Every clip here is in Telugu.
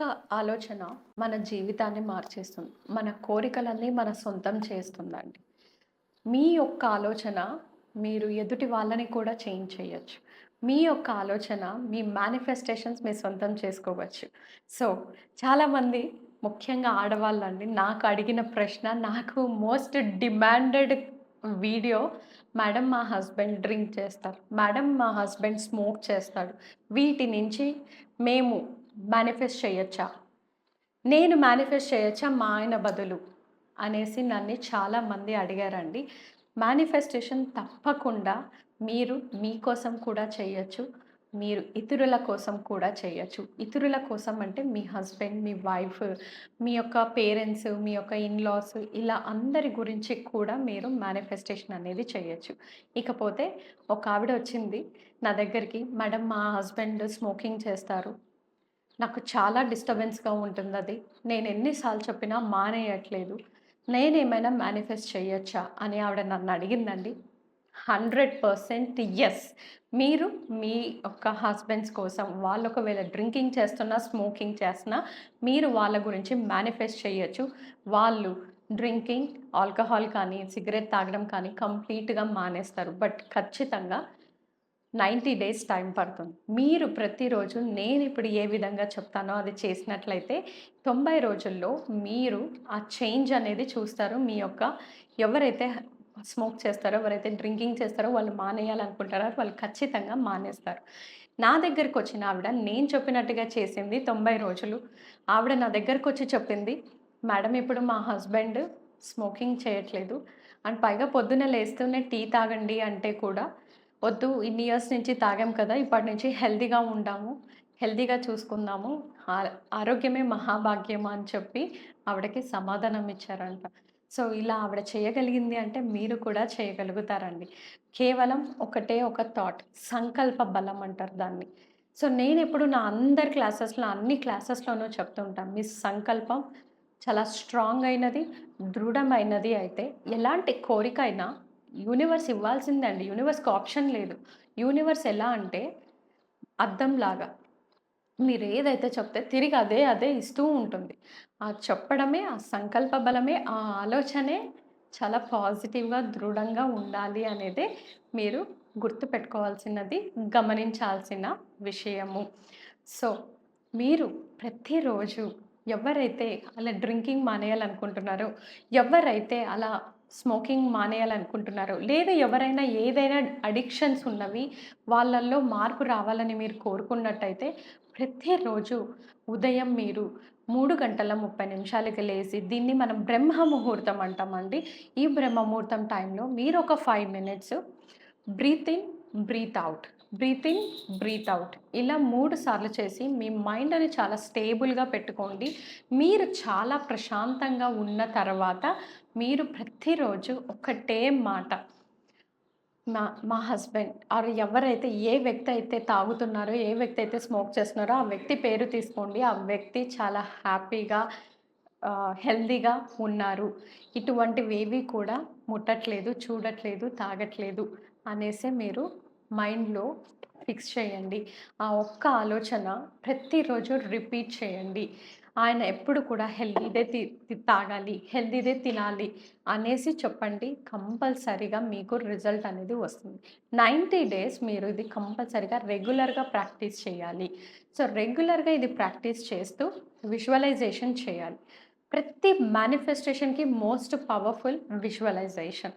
ఒక్క ఆలోచన మన జీవితాన్ని మార్చేస్తుంది. మన కోరికలన్నీ మన సొంతం చేస్తుందండి. మీ యొక్క ఆలోచన మీరు ఎదుటి వాళ్ళని కూడా చేంజ్ చేయొచ్చు. మీ యొక్క ఆలోచన మీ మేనిఫెస్టేషన్స్ మీ సొంతం చేసుకోవచ్చు. సో, చాలామంది ముఖ్యంగా ఆడవాళ్ళండి నాకు అడిగిన ప్రశ్న నాకు మోస్ట్ డిమాండెడ్ వీడియో మేడం మా హస్బెండ్ డ్రింక్ చేస్తారు. మేడం మా హస్బెండ్ స్మోక్ చేస్తాడు. వీటి నుంచి మేము మేనిఫెస్ట్ చేయొచ్చా? నేను మేనిఫెస్ట్ చేయొచ్చా మా ఆయన బదులు? అనేసి నన్ను చాలామంది అడిగారండి. మేనిఫెస్టేషన్ తప్పకుండా మీరు మీకోసం కూడా చేయొచ్చు. మీరు ఇతరుల కోసం కూడా చేయొచ్చు. ఇతరుల కోసం అంటే మీ హస్బెండ్, మీ వైఫ్, మీ యొక్క పేరెంట్స్, మీ యొక్క ఇన్‌లాస్ ఇలా అందరి గురించి కూడా మీరు మేనిఫెస్టేషన్ అనేది చేయొచ్చు. ఇకపోతే ఒక ఆవిడ వచ్చింది నా దగ్గరికి, మేడం మా హస్బెండ్ స్మోకింగ్ చేస్తారు. నాకు చాలా డిస్టర్బెన్స్‌గా ఉంటుందది. నేను ఎన్నిసార్లు చెప్పినా మానేయట్లేదు. నేనేమైనా మేనిఫెస్ట్ చేయొచ్చా? అని ఆవిడ నన్ను అడిగిందండి. హండ్రెడ్ పర్సెంట్ ఎస్ మీరు మీ యొక్క హస్బెండ్స్ కోసం వాళ్ళు ఒకవేళ డ్రింకింగ్ చేస్తున్నా, స్మోకింగ్ చేస్తున్నా మీరు వాళ్ళ గురించి మేనిఫెస్ట్ చేయొచ్చు. వాళ్ళు డ్రింకింగ్, ఆల్కహాల్ కానీ, సిగరెట్ తాగడం కానీ కంప్లీట్‌గా మానేస్తారు. బట్ ఖచ్చితంగా 90 డేస్ టైం పడుతుంది. మీరు ప్రతిరోజు నేను ఇప్పుడు ఏ విధంగా చెప్తానో అది చేసినట్లయితే 90 రోజుల్లో మీరు ఆ చేంజ్ అనేది చూస్తారు. మీ యొక్క ఎవరైతే స్మోక్ చేస్తారో, ఎవరైతే డ్రింకింగ్ చేస్తారో వాళ్ళు మానేయాలనుకుంటారో వాళ్ళు ఖచ్చితంగా మానేస్తారు. నా దగ్గరకొచ్చిన ఆవిడ నేను చెప్పినట్టుగా చేసింది 90 రోజులు. ఆవిడ నా దగ్గరకొచ్చి చెప్పింది, మేడం ఇప్పుడు మా హస్బెండ్ స్మోకింగ్ చేయట్లేదు. అండ్ పైగా పొద్దున్నే లేస్తూనే టీ తాగండి అంటే కూడా వద్దు ఇన్ని ఇయర్స్ నుంచి తాగాం కదా! ఇప్పటి నుంచి హెల్తీగా ఉండాము హెల్తీగా చూసుకుందాము. ఆ ఆరోగ్యమే మహాభాగ్యం అని చెప్పి ఆవిడకి సమాధానం ఇచ్చారంట. సో, ఇలా ఆవిడ చేయగలిగింది అంటే మీరు కూడా చేయగలుగుతారండి. కేవలం ఒకటే ఒక థాట్ సంకల్ప బలం అంటారు దాన్ని. సో, నేను ఎప్పుడు నా అందరి క్లాసెస్‌లో అన్ని క్లాసెస్‌లోనూ చెప్తుంటాను మీ సంకల్పం చాలా స్ట్రాంగ్ అయినది, దృఢమైనది అయితే ఎలాంటి కోరిక అయినా యూనివర్స్ ఇవ్వాల్సిందండి యూనివర్స్‌కి ఆప్షన్ లేదు. యూనివర్స్ ఎలా అంటే అద్దంలాగా. మీరు ఏదైతే చెప్తే తిరిగి అదే అదే ఇస్తూ ఉంటుంది. ఆ చెప్పడమే, ఆ సంకల్ప బలమే, ఆ ఆలోచనే చాలా పాజిటివ్‌గా, దృఢంగా ఉండాలి అనేది మీరు గుర్తుపెట్టుకోవాల్సినది, గమనించాల్సిన విషయము. సో, మీరు ప్రతిరోజు ఎవరైతే అలా డ్రింకింగ్ మానేయాలనుకుంటున్నారో, ఎవరైతే అలా స్మోకింగ్ మానేయాలనుకుంటున్నారు లేదా ఎవరైనా ఏదైనా అడిక్షన్స్ ఉన్నవి వాళ్ళల్లో మార్పు రావాలని మీరు కోరుకున్నట్టయితే ప్రతిరోజు ఉదయం మీరు మూడు గంటల 30 నిమిషాలకి లేచి దీన్ని మనం బ్రహ్మ ముహూర్తం అంటామండి. ఈ బ్రహ్మ ముహూర్తం టైంలో మీరు ఒక five minutes breathe in, breathe out breathe in, breathe out ఇలా మూడు సార్లు చేసి మీ మైండ్‌ని చాలా స్టేబుల్‌గా పెట్టుకోండి. మీరు చాలా ప్రశాంతంగా ఉన్న తర్వాత మీరు ప్రతిరోజు ఒకటే మాట నా మా హస్బెండ్ ఆరు ఎవరైతే ఏ వ్యక్తి అయితే తాగుతున్నారో, ఏ వ్యక్తి అయితే స్మోక్ చేస్తున్నారో ఆ వ్యక్తి పేరు తీసుకోండి. ఆ వ్యక్తి చాలా హ్యాపీగా హెల్దీగా ఉన్నారు ఉన్నారు. ఇటువంటివేవి కూడా ముట్టట్లేదు, చూడట్లేదు, తాగట్లేదు అనేసి మీరు మైండ్‌లో ఫిక్స్ చేయండి. ఆ ఒక్క ఆలోచన ప్రతిరోజు రిపీట్ చేయండి. ఆయన ఎప్పుడు కూడా హెల్తీదే తి తాగాలి, హెల్తీదే తినాలి అనేసి చెప్పండి. కంపల్సరీగా మీకు రిజల్ట్ అనేది వస్తుంది. 90 డేస్ మీరు ఇది కంపల్సరీగా రెగ్యులర్‌గా ప్రాక్టీస్ చేయాలి. సో, రెగ్యులర్‌గా ఇది ప్రాక్టీస్ చేస్తూ విజువలైజేషన్ చేయాలి. ప్రతి మేనిఫెస్టేషన్‌కి మోస్ట్ పవర్‌ఫుల్ విజువలైజేషన్.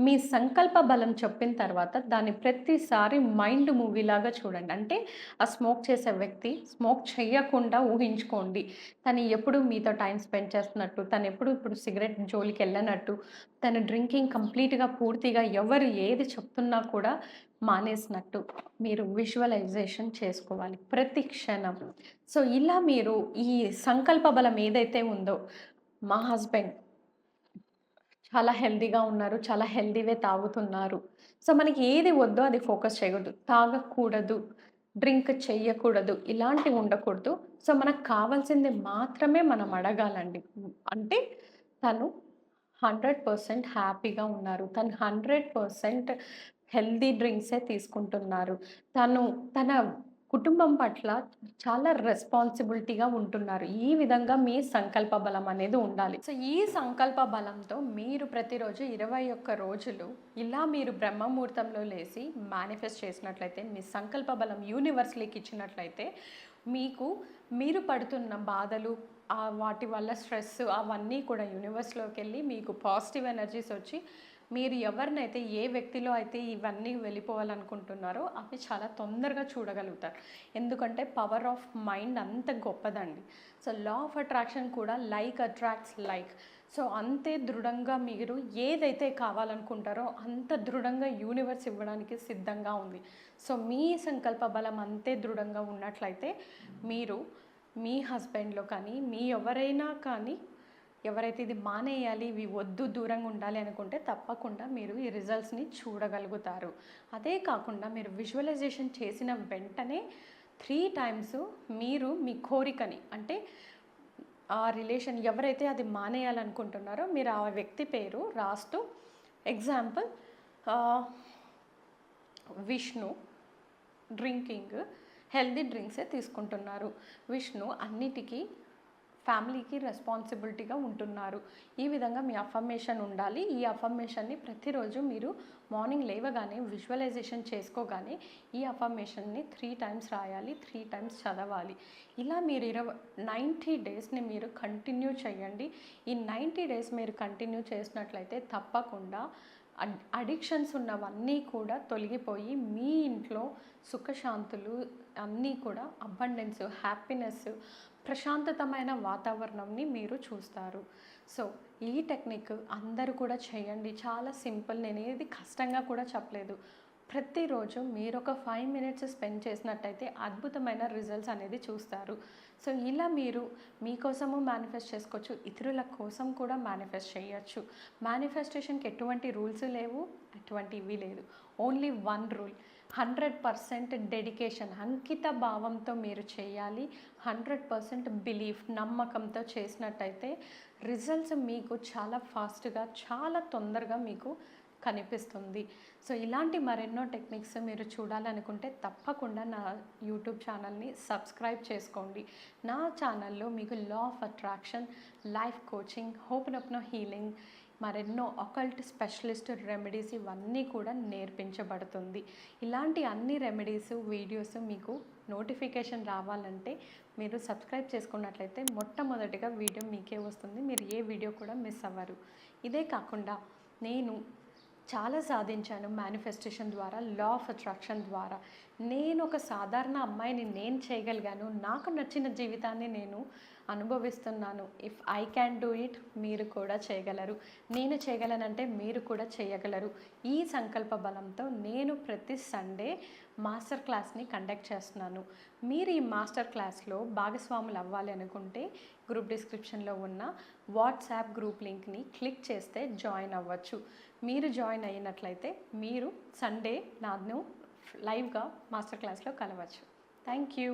మీ సంకల్ప బలం చెప్పిన తర్వాత దాన్ని ప్రతిసారి మైండ్ మూవీలాగా చూడండి. అంటే ఆ స్మోక్ చేసే వ్యక్తి స్మోక్ చేయకుండా ఊహించుకోండి. తను ఎప్పుడు మీతో టైం స్పెండ్ చేస్తున్నట్టు, తను ఎప్పుడు ఇప్పుడు సిగరెట్ జోలికి వెళ్ళినట్టు తను డ్రింకింగ్ కంప్లీట్‌గా పూర్తిగా ఎవరు ఏది చెప్తున్నా కూడా మానేసినట్టు మీరు విజువలైజేషన్ చేసుకోవాలి ప్రతి క్షణం. సో, ఇలా మీరు ఈ సంకల్ప బలం ఏదైతే ఉందో మా హస్బెండ్ చాలా హెల్దీగా ఉన్నారు. చాలా హెల్దీవే తాగుతున్నారు. సో, మనకి ఏది వద్దో అది ఫోకస్ చేయకూడదు. తాగకూడదు, డ్రింక్ చెయ్యకూడదు ఇలాంటివి ఉండకూడదు. సో, మనకు కావాల్సింది మాత్రమే మనం అడగాలండి. అంటే తను 100% హ్యాపీగా ఉన్నారు. తను హండ్రెడ్ పర్సెంట్ హెల్దీ డ్రింక్సే తీసుకుంటున్నారు. తను తన కుటుంబం పట్ల చాలా రెస్పాన్సిబిలిటీగా ఉంటున్నారు. ఈ విధంగా మీ సంకల్ప బలం అనేది ఉండాలి. సో, ఈ సంకల్ప బలంతో మీరు ప్రతిరోజు 21 రోజులు ఇలా మీరు బ్రహ్మముహూర్తంలో లేసి మేనిఫెస్ట్ చేసినట్లయితే, మీ సంకల్ప బలం యూనివర్స్‌లోకి ఇచ్చినట్లయితే, మీకు మీరు పడుతున్న బాధలు, వాటి వల్ల స్ట్రెస్ అవన్నీ కూడా యూనివర్స్‌లోకెళ్ళి మీకు పాజిటివ్ ఎనర్జీస్ వచ్చి, మీరు ఎవరినైతే ఏ వ్యక్తిలో అయితే ఇవన్నీ వెళ్ళిపోవాలనుకుంటున్నారో అవి చాలా తొందరగా చూడగలుగుతారు. ఎందుకంటే పవర్ ఆఫ్ మైండ్ అంత గొప్పదండి. సో, లా ఆఫ్ అట్రాక్షన్ కూడా లైక్ అట్రాక్ట్స్ లైక్. సో, అంతే దృఢంగా మీరు ఏదైతే కావాలనుకుంటారో అంత దృఢంగా యూనివర్స్ ఇవ్వడానికి సిద్ధంగా ఉంది. సో, మీ సంకల్ప బలం అంతే దృఢంగా ఉన్నట్లయితే మీరు మీ హస్బెండ్‌లో కానీ, మీ ఎవరైనా కానీ ఎవరైతే ఇది మానేయాలి, ఇవి వద్దు, దూరంగా ఉండాలి అనుకుంటే తప్పకుండా మీరు ఈ రిజల్ట్స్‌ని చూడగలుగుతారు. అదే కాకుండా మీరు విజువలైజేషన్ చేసిన వెంటనే త్రీ టైమ్స్ మీరు మీ కోరికని అంటే ఆ రిలేషన్ ఎవరైతే అది మానేయాలనుకుంటున్నారో మీరు ఆ వ్యక్తి పేరు రాస్తూ ఎగ్జాంపుల్ విష్ణు డ్రింకింగ్ హెల్దీ డ్రింక్సే తీసుకుంటున్నారు. విష్ణు అన్నిటికీ ఫ్యామిలీకి రెస్పాన్సిబిలిటీగా ఉంటున్నారు. ఈ విధంగా మీ అఫర్మేషన్ ఉండాలి. ఈ అఫర్మేషన్‌ని ప్రతిరోజు మీరు మార్నింగ్ లేవగానే విజువలైజేషన్ చేసుకోగానే ఈ అఫర్మేషన్‌ని త్రీ టైమ్స్ రాయాలి. త్రీ టైమ్స్ చదవాలి. ఇలా మీరు ఇరవై నైంటీ డేస్‌ని మీరు కంటిన్యూ చేయండి. ఈ 90 డేస్ మీరు కంటిన్యూ చేసినట్లయితే తప్పకుండా అడిక్షన్స్ ఉన్నవన్నీ కూడా తొలగిపోయి మీ ఇంట్లో సుఖశాంతులు అన్నీ కూడా అబండెన్స్, హ్యాపీనెస్, ప్రశాంతతమైన వాతావరణంని మీరు చూస్తారు. సో, ఈ టెక్నిక్ అందరూ కూడా చేయండి. చాలా సింపుల్. నేనేది కష్టంగా కూడా చెప్పలేదు. ప్రతిరోజు మీరొక ఫైవ్ మినిట్స్ స్పెండ్ చేసినట్టయితే అద్భుతమైన రిజల్ట్స్ అనేది చూస్తారు. సో, ఇలా మీరు మీకోసము మేనిఫెస్ట్ చేసుకోవచ్చు. ఇతరుల కోసం కూడా మేనిఫెస్ట్ చేయొచ్చు. మేనిఫెస్టేషన్‌కి ఎటువంటి రూల్స్ లేవు. అటువంటివి లేదు. ఓన్లీ వన్ రూల్ 100% డెడికేషన్ అంకిత భావంతో మీరు చేయాలి. 100% బిలీఫ్ నమ్మకంతో చేసినట్టయితే రిజల్ట్స్ మీకు చాలా ఫాస్ట్‌గా, చాలా తొందరగా మీకు కనిపిస్తుంది. సో, ఇలాంటి మరెన్నో టెక్నిక్స్ మీరు చూడాలనుకుంటే తప్పకుండా నా యూట్యూబ్ ఛానల్‌ని సబ్స్క్రైబ్ చేసుకోండి. నా ఛానల్‌లో మీకు law of attraction, life coaching, hypno healing మరెన్నో అకల్ట్ స్పెషలిస్ట్ రెమెడీస్ ఇవన్నీ కూడా నేర్పించబడుతుంది. ఇలాంటి అన్ని రెమెడీస్, వీడియోస్ మీకు నోటిఫికేషన్ రావాలంటే మీరు సబ్స్క్రైబ్ చేసుకున్నట్లయితే మొట్టమొదటిగా వీడియో మీకే వస్తుంది. మీరు ఏ వీడియో కూడా మిస్ అవ్వరు. ఇదే కాకుండా నేను చాలా సాధించాను మేనిఫెస్టేషన్ ద్వారా, లా ఆఫ్ అట్రాక్షన్ ద్వారా. నేను ఒక సాధారణ అమ్మాయిని నేను చేయగలిగాను. నాకు నచ్చిన జీవితాన్ని నేను అనుభవిస్తున్నాను. If I can do it మీరు కూడా చేయగలరు. నేను చేయగలనంటే మీరు కూడా చేయగలరు. ఈ సంకల్ప బలంతో నేను ప్రతి సండే మాస్టర్ క్లాస్‌ని కండక్ట్ చేస్తున్నాను. మీరు ఈ మాస్టర్ క్లాస్‌లో భాగస్వాములు అవ్వాలి అనుకుంటే గ్రూప్ డిస్క్రిప్షన్‌లో ఉన్న వాట్సాప్ గ్రూప్ లింక్‌ని క్లిక్ చేస్తే జాయిన్ అవ్వచ్చు. మీరు జాయిన్ అయినట్లయితే మీరు సండే నాను లైవ్‌గా మాస్టర్ క్లాస్‌లో కలవచ్చు. Thank you.